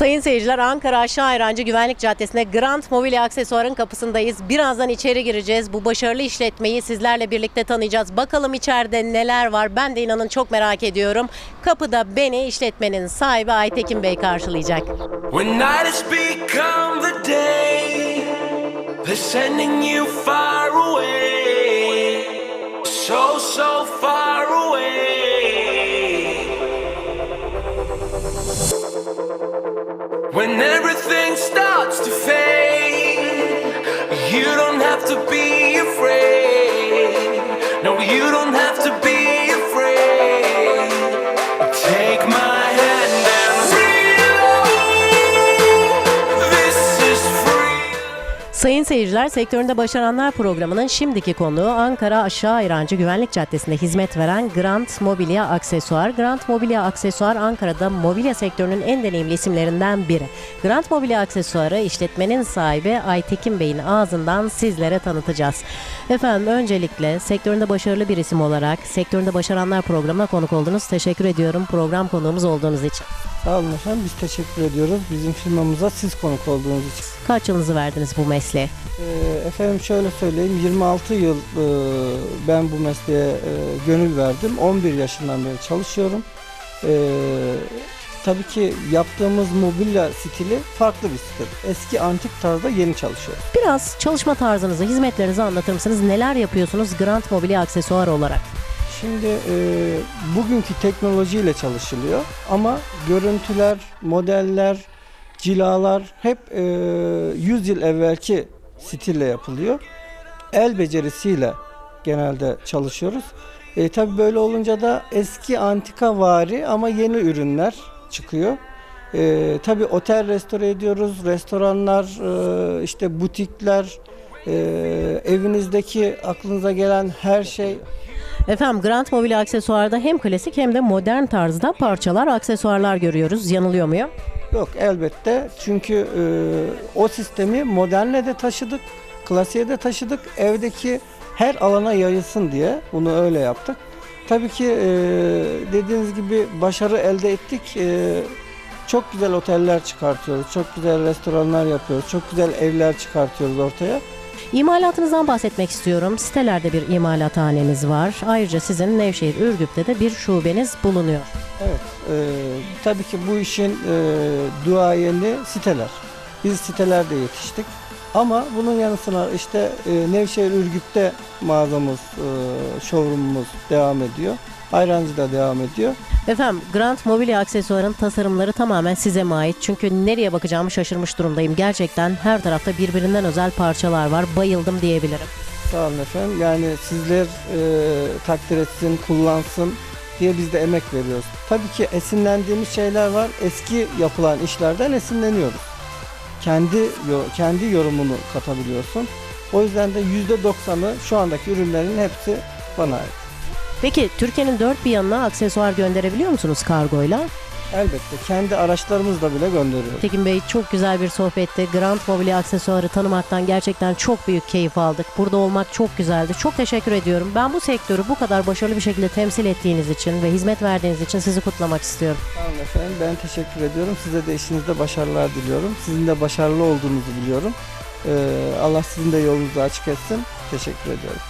Sayın seyirciler Ankara Aşağı Ayrancı Güvenlik Caddesi'nde Grand Mobilya Aksesuar'ın kapısındayız. Birazdan içeri gireceğiz. Bu başarılı işletmeyi sizlerle birlikte tanıyacağız. Bakalım içeride neler var. Ben de inanın çok merak ediyorum. Kapıda beni işletmenin sahibi Aytekin Bey karşılayacak. When night has become the day, sending you far away, so, so be Sayın seyirciler, sektöründe başaranlar programının şimdiki konuğu Ankara Aşağı Ayrancı Güvenlik Caddesi'nde hizmet veren Grand Mobilya Aksesuar. Grand Mobilya Aksesuar Ankara'da mobilya sektörünün en deneyimli isimlerinden biri. Grand Mobilya Aksesuar'ı işletmenin sahibi Aytekin Bey'in ağzından sizlere tanıtacağız. Efendim öncelikle sektöründe başarılı bir isim olarak sektöründe başaranlar programına konuk oldunuz. Teşekkür ediyorum program konuğumuz olduğunuz için. Sağ olun efendim. Biz teşekkür ediyoruz. Bizim firmamıza siz konuk olduğunuz için. Kaç yılınızı verdiniz bu mesleğe? Ee, efendim şöyle söyleyeyim. 26 yıl e, ben bu mesleğe e, gönül verdim. 11 yaşından beri çalışıyorum. Ee, tabii ki yaptığımız mobilya stili farklı bir stil. Eski antik tarzda yeni çalışıyoruz. Biraz çalışma tarzınızı, hizmetlerinizi anlatır mısınız? Neler yapıyorsunuz Grand Mobilya aksesuar olarak? Şimdi e, bugünkü teknolojiyle çalışılıyor ama görüntüler, modeller, cilalar hep e, 100 yıl evvelki stille yapılıyor. El becerisiyle genelde çalışıyoruz. E, tabii böyle olunca da eski antika vari ama yeni ürünler çıkıyor. E, tabii otel restore ediyoruz, restoranlar, e, işte butikler, e, evinizdeki aklınıza gelen her şey Efendim Grand Mobilya aksesuarda hem klasik hem de modern tarzda parçalar, aksesuarlar görüyoruz. Yanılıyor muyum? Yok elbette çünkü e, o sistemi moderne de taşıdık, klasiğe de taşıdık. Evdeki her alana yayılsın diye bunu öyle yaptık. Tabii ki e, dediğiniz gibi başarı elde ettik. E, çok güzel oteller çıkartıyoruz, çok güzel restoranlar yapıyoruz, çok güzel evler çıkartıyoruz ortaya. İmalatınızdan bahsetmek istiyorum. Sitelerde bir imalathaneniz var. Ayrıca sizin Nevşehir Ürgüp'te de bir şubeniz bulunuyor. Evet, tabii ki bu işin e, duayeni siteler. Biz sitelerde yetiştik. Ama bunun yanı sıra işte e, Nevşehir Ürgüp'te mağazamız, e, showroomumuz devam ediyor. Ayrancı'da devam ediyor. Efendim Grand Mobilya aksesuarın tasarımları tamamen size mi ait? Çünkü nereye bakacağımı şaşırmış durumdayım. Gerçekten her tarafta birbirinden özel parçalar var. Bayıldım diyebilirim. Sağ olun efendim. Yani sizler e, takdir etsin, kullansın diye biz de emek veriyoruz. Tabii ki esinlendiğimiz şeyler var. Eski yapılan işlerden esinleniyoruz. Kendi kendi yorumunu katabiliyorsun. O yüzden de %90'ı şu andaki ürünlerin hepsi bana ait. Peki Türkiye'nin dört bir yanına aksesuar gönderebiliyor musunuz kargoyla? Elbette kendi araçlarımızla bile gönderiyoruz. Tekin Bey çok güzel bir sohbetti. Grand Mobilya aksesuarı tanımaktan gerçekten çok büyük keyif aldık. Burada olmak çok güzeldi. Çok teşekkür ediyorum. Ben bu sektörü bu kadar başarılı bir şekilde temsil ettiğiniz için ve hizmet verdiğiniz için sizi kutlamak istiyorum. Olun efendim. Ben teşekkür ediyorum. Size de işinizde başarılar diliyorum. Sizin de başarılı olduğunuzu biliyorum. Ee, Allah sizin de yolunuzu açık etsin. Teşekkür ediyorum.